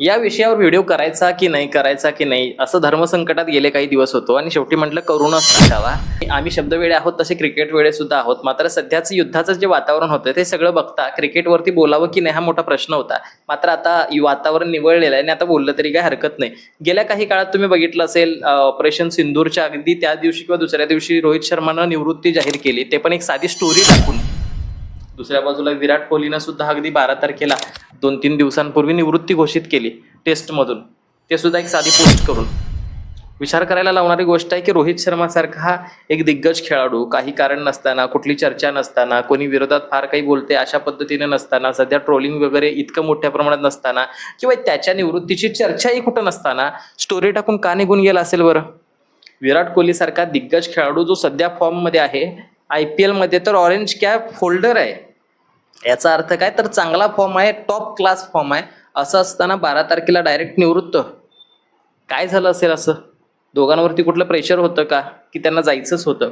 या विषयावर व्हिडिओ करायचा की नाही करायचा की नाही असं धर्मसंकटात गेले काही दिवस होतो आणि शेवटी म्हटलं करूनच टाकावा. आम्ही शब्दवेळे आहोत तसे क्रिकेट वेळे सुद्धा आहोत. मात्र सध्याचं युद्धाचं जे वातावरण होतं ते सगळं बघता क्रिकेटवरती बोलावं की नाही हा मोठा प्रश्न होता. मात्र आता वातावरण निवळलेलं आहे आणि आता बोललं तरी काही हरकत नाही. गेल्या काही काळात तुम्ही बघितलं असेल ऑपरेशन सिंदूरच्या अगदी त्या दिवशी किंवा दुसऱ्या दिवशी रोहित शर्मानं निवृत्ती जाहीर केली. ते पण एक साधी स्टोरी टाकून दुसऱ्या बाजूला विराट कोहलीनं सुद्धा अगदी बारा तारखेला दोन तीन दिवसांपूर्वी निवृत्ती घोषित केली टेस्टमधून. ते सुद्धा एक साधी पोस्ट करून. विचार करायला लावणारी गोष्ट आहे की रोहित शर्मा सारखा हा एक दिग्गज खेळाडू काही कारण नसताना कुठली चर्चा नसताना कोणी विरोधात फार काही बोलते अशा पद्धतीने नसताना सध्या ट्रोलिंग वगैरे इतकं मोठ्या प्रमाणात नसताना किंवा त्याच्या निवृत्तीची चर्चाही कुठं नसताना स्टोरी टाकून का निघून गेला असेल बरं? विराट कोहली सारखा दिग्गज खेळाडू जो सध्या फॉर्ममध्ये आहे आय पी एलमध्ये तर ऑरेंज कॅप होल्डर आहे. याचा अर्थ काय? तर चांगला फॉर्म आहे टॉप क्लास फॉर्म आहे. असं असताना बारा तारखेला डायरेक्ट निवृत्त. काय झालं असेल असं? दोघांवरती कुठलं प्रेशर होतं का? की त्यांना जायचंच होतं?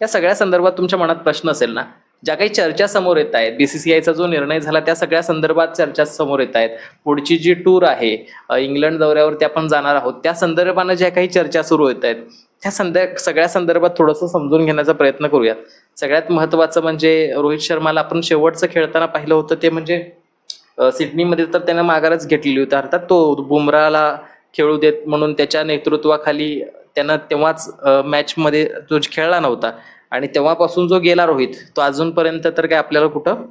या सगळ्या संदर्भात तुमच्या मनात प्रश्न असेल ना? ज्या काही चर्चा समोर येत आहेत बीसीसीआयचा जो निर्णय झाला त्या सगळ्या संदर्भात चर्चा समोर येत आहेत. पुढची जी टूर आहे इंग्लंड दौऱ्यावरती आपण जाणार आहोत त्या संदर्भानं ज्या काही चर्चा सुरू होत आहेत त्या संदर् सगळ्या संदर्भात थोडंसं समजून घेण्याचा प्रयत्न करूयात. सगळ्यात महत्त्वाचं म्हणजे रोहित शर्माला आपण शेवटचं खेळताना पाहिलं होतं ते म्हणजे सिडनीमध्ये तर त्यानं माघारच घेतलेली होती. अर्थात तो बुमराला खेळू देत म्हणून त्याच्या नेतृत्वाखाली त्यानं तेव्हाच मॅचमध्ये तो खेळला नव्हता. आणि तेव्हापासून जो गेला रोहित तो अजूनपर्यंत तर काय आपल्याला कुठं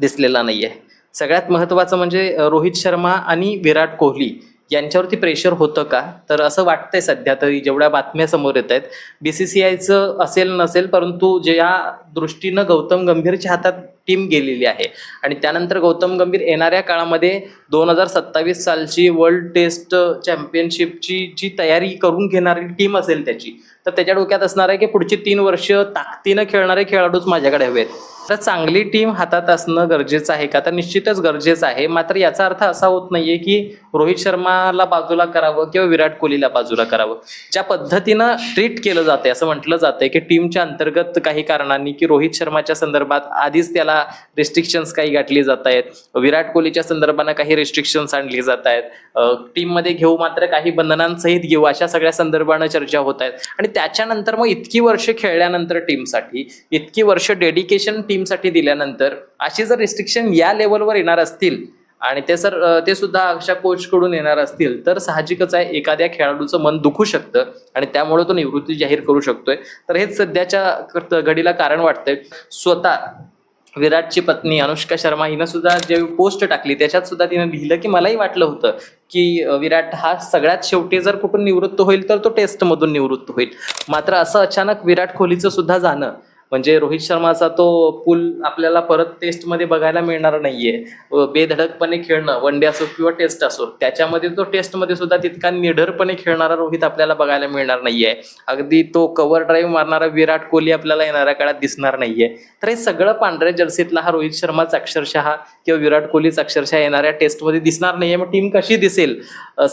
दिसलेला नाहीये. सगळ्यात महत्त्वाचं म्हणजे रोहित शर्मा आणि विराट कोहली यांच्यावरती प्रेशर होतं का? तर असं वाटतंय सध्या तरी जेवढ्या बातम्या समोर येत आहेत बीसीसीआयचं असेल नसेल परंतु ज्या दृष्टीनं गौतम गंभीरच्या हातात टीम गेलेली आहे. आणि त्यानंतर गौतम गंभीर येणाऱ्या काळामध्ये दोन हजार सत्तावीस सालची वर्ल्ड टेस्ट चॅम्पियनशिपची जी तयारी करून घेणारी टीम असेल त्याची तर त्याच्या डोक्यात असणार आहे की पुढची तीन वर्ष ताकदीनं खेळणारे खेळाडूच माझ्याकडे हवेत. तर चांगली टीम हातात असणं गरजेचं आहे का? तर निश्चितच गरजेचं आहे. मात्र याचा अर्थ असा होत नाहीये की रोहित शर्माला बाजूला करावं किंवा विराट कोहलीला बाजूला करावं. ज्या पद्धतीनं ट्रीट केलं जाते असं म्हटलं जातंय की टीमच्या अंतर्गत काही कारणांनी की रोहित शर्माच्या संदर्भात आधीच त्याला रिस्ट्रिक्शन्स काही गाठली जात आहेत विराट कोहलीच्या संदर्भानं काही रिस्ट्रिक्शन्स आणली जात आहेत टीममध्ये घेऊ मात्र काही बंधनांसहित घेऊ अशा सगळ्या संदर्भानं चर्चा होत आहेत. आणि त्याच्यानंतर मग इतकी वर्ष खेळल्यानंतर टीमसाठी इतकी वर्ष डेडिकेशन टीमसाठी दिल्यानंतर अशी जर रिस्ट्रिक्शन या लेवलवर येणार असतील आणि ते सर ते सुद्धा अशा कोच कडून येणार असतील तर साहजिकच आहे एखाद्या खेळाडूचं मन दुखू शकतं आणि त्यामुळे तो निवृत्ती जाहीर करू शकतोय. तर हेच सध्याच्या घडीला कारण वाटतंय. स्वतः विराटची पत्नी अनुष्का शर्मा हिनं सुद्धा जे पोस्ट टाकली त्याच्यात सुद्धा तिनं लिहिलं की मलाही वाटलं होतं की विराट हा सगळ्यात शेवटी जर कुठून निवृत्त होईल तर तो टेस्टमधून निवृत्त होईल. मात्र असं अचानक विराट कोहलीचं सुद्धा जाणं म्हणजे रोहित शर्माचा तो पूल आपल्याला परत टेस्टमध्ये बघायला मिळणार नाहीये. बेधडकपणे खेळणं वन डे असो किंवा टेस्ट असो त्याच्यामध्ये तो टेस्टमध्ये सुद्धा तितका निढरपणे खेळणारा रोहित आपल्याला बघायला मिळणार नाहीये. अगदी तो कव्हर ड्राईव्ह मारणारा विराट कोहली आपल्याला येणाऱ्या काळात दिसणार नाहीये. तर हे सगळं पांढऱ्या जर्सीतला हा रोहित शर्माच अक्षरशः किंवा विराट कोहलीच अक्षरशः येणाऱ्या टेस्टमध्ये दिसणार नाहीये. मग टीम कशी दिसेल?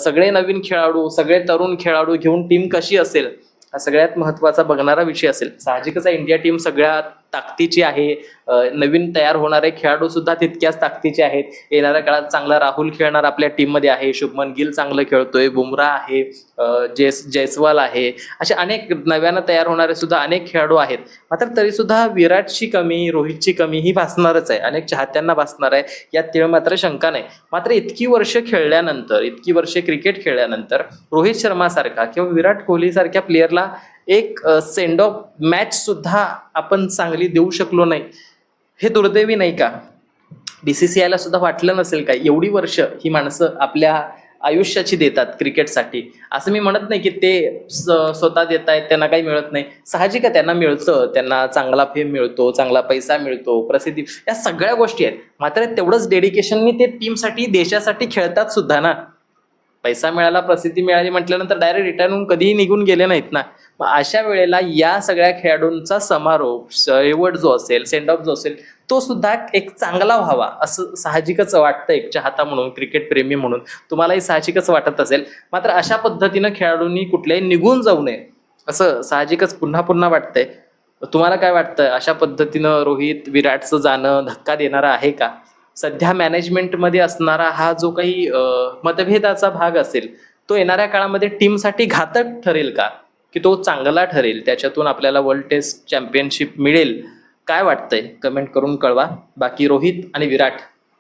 सगळे नवीन खेळाडू सगळे तरुण खेळाडू घेऊन टीम कशी असेल? हा सगळ्यात महत्त्वाचा बघणारा विषय असेल. साहजिकच इंडिया टीम सगळ्यात ताकदीची आहे. नवीन तयार होणारे खेळाडू सुद्धा तितक्याच ताकदीचे आहेत. येणाऱ्या काळात चांगला राहुल खेळणार आपल्या टीममध्ये आहे. शुभमन गिल चांगलं खेळतोय. बुमरा आहे. जेस जयस्वाल आहे. असे अनेक नव्यानं तयार होणारे सुद्धा अनेक खेळाडू आहेत. मात्र तरी सुद्धा विराटची कमी रोहितची कमी ही भासणारच आहे. अनेक चाहत्यांना भासणार आहे. यात तिळ मात्र शंका नाही. मात्र इतकी वर्ष खेळल्यानंतर इतकी वर्ष क्रिकेट खेळल्यानंतर रोहित शर्मा सारखा किंवा विराट कोहली सारख्या प्लेअरला एक सेंड ऑफ मॅच सुद्धा आपण चांगली देऊ शकलो नाही. हे दुर्दैवी नाही का? बीसीसीआयला सुद्धा वाटलं नसेल का? एवढी वर्ष ही माणसं आपल्या आयुष्याची देतात क्रिकेटसाठी. असं मी म्हणत नाही की ते स- स्वतः देत आहेत त्यांना काही मिळत नाही. साहजिक आहे त्यांना मिळतं. त्यांना चांगला फेम मिळतो चांगला पैसा मिळतो प्रसिद्धी. या सगळ्या गोष्टी आहेत. मात्र तेवढंच डेडिकेशननी ते टीमसाठी देशासाठी खेळतात सुद्धा ना. पैसा मिळाला प्रसिद्धी मिळाली म्हटल्यानंतर डायरेक्ट रिटर्न होऊन कधीही निघून गेले नाहीत ना. मग अशा वेळेला या सगळ्या खेळाडूंचा समारोप शेवट जो असेल सेंड ऑफ जो असेल तो सुद्धा एक चांगला व्हावा असं साहजिकच वाटतं एक चाहता म्हणून क्रिकेट प्रेमी म्हणून. तुम्हालाही साहजिकच वाटत असेल. मात्र अशा पद्धतीनं खेळाडूंनी कुठल्याही निघून जाऊ नये असं साहजिकच पुन्हा पुन्हा वाटतंय. तुम्हाला काय वाटतं? अशा पद्धतीनं रोहित विराटचं जाणं धक्का देणारं आहे का? सध्या मॅनेजमेंटमध्ये असणारा हा जो काही मतभेदाचा भाग असेल तो येणाऱ्या काळामध्ये टीमसाठी घातक ठरेल का? की तो चांगला ठरेल? त्याच्यातून आपल्याला वर्ल्ड टेस्ट चॅम्पियनशिप मिळेल? काय वाटतंय? कमेंट करून कळवा. बाकी रोहित आणि विराट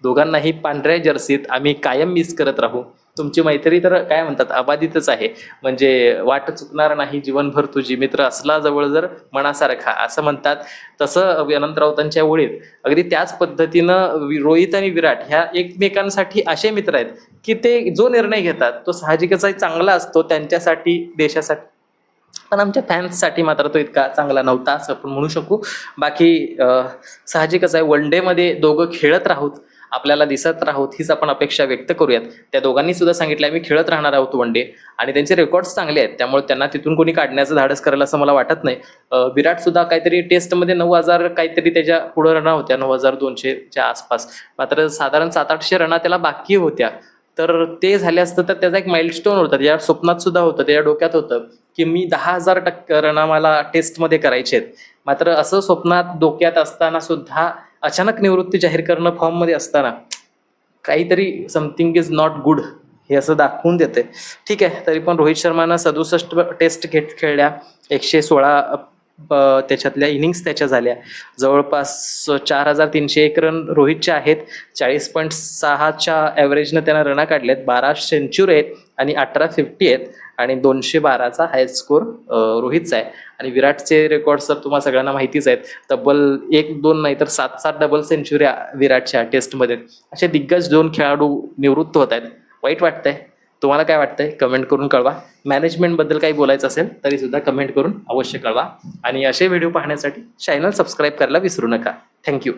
दोघांनाही पांढऱ्या जर्सीत आम्ही कायम मिस करत राहू. तुमची मैत्री तर काय म्हणतात अबाधितच आहे. म्हणजे वाट चुकणार नाही जीवनभर तुझी मित्र असला जवळ जर मनासारखा असं म्हणतात. तसं अनंत राऊतांच्या ओळीत अगदी त्याच पद्धतीनं वि- रोहित आणि विराट ह्या एकमेकांसाठी असे मित्र आहेत की ते जो निर्णय घेतात तो साहजिकच आहे चांगला असतो त्यांच्यासाठी देशासाठी. पण आमच्या फॅन्ससाठी मात्र तो इतका चांगला नव्हता असं आपण म्हणू शकू. बाकी साहजिकच आहे वन डेमध्ये दोघं खेळत राहूत. आपल्याला दिसत राहोत हीच आपण अपेक्षा व्यक्त करूयात. त्या दोघांनी सुद्धा सांगितलं आम्ही खेळत राहणार आहोत वन डे. आणि त्यांचे रेकॉर्ड्स चांगले आहेत त्यामुळे त्यांना तिथून कोणी काढण्याचं धाडस करेल असं मला वाटत नाही. विराट सुद्धा काहीतरी टेस्टमध्ये नऊ हजार काहीतरी त्याच्या पुढं रना होत्या नऊ हजार दोनशेच्या आसपास. मात्र साधारण सात आठशे रना त्याला बाकी होत्या. तर ते झाले असतं तर त्याचा एक माइलस्टोन होता. त्याच्या स्वप्नात सुद्धा होतं त्याच्या डोक्यात होतं की मी दहा हजार टक्के रना मला टेस्टमध्ये करायचे आहेत. मात्र असं स्वप्नात डोक्यात असताना सुद्धा अचानक निवृत्ती जाहीर करणं फॉर्ममध्ये असताना काहीतरी समथिंग इज नॉट गुड हे असं दाखवून देते ठीक आहे तरी पण रोहित शर्मानं सदुसष्ट टेस्ट घेत खेळल्या. एकशे सोळा त्याच्यातल्या इनिंग्स त्याच्या झाल्या. जवळपास चार हजार तीनशे एक रन रोहितच्या आहेत. चाळीस पॉईंट सहाच्या ॲव्हरेजनं त्यानं रना काढल्यात बारा सेंच्युरी आहेत आणि अठरा फिफ्टी आहेत. आणि दोनशे बाराचा हायस्ट स्कोर रोहितचा आहे. आणि विराटचे रेकॉर्ड सर तुम्हाला सगळ्यांना माहितीच आहेत. तब्बल एक दोन नाही तर सात सात डबल सेंचुरी विराटच्या टेस्टमध्ये असे दिग्गज दोन खेळाडू निवृत्त होत आहेत. वाईट वाटतंय. तुम्हाला काय वाटतंय? कमेंट करून कळवा. मॅनेजमेंटबद्दल काही बोलायचं असेल तरी सुद्धा कमेंट करून अवश्य कळवा. आणि असे व्हिडिओ पाहण्यासाठी चॅनल सबस्क्राईब करायला विसरू नका. थँक्यू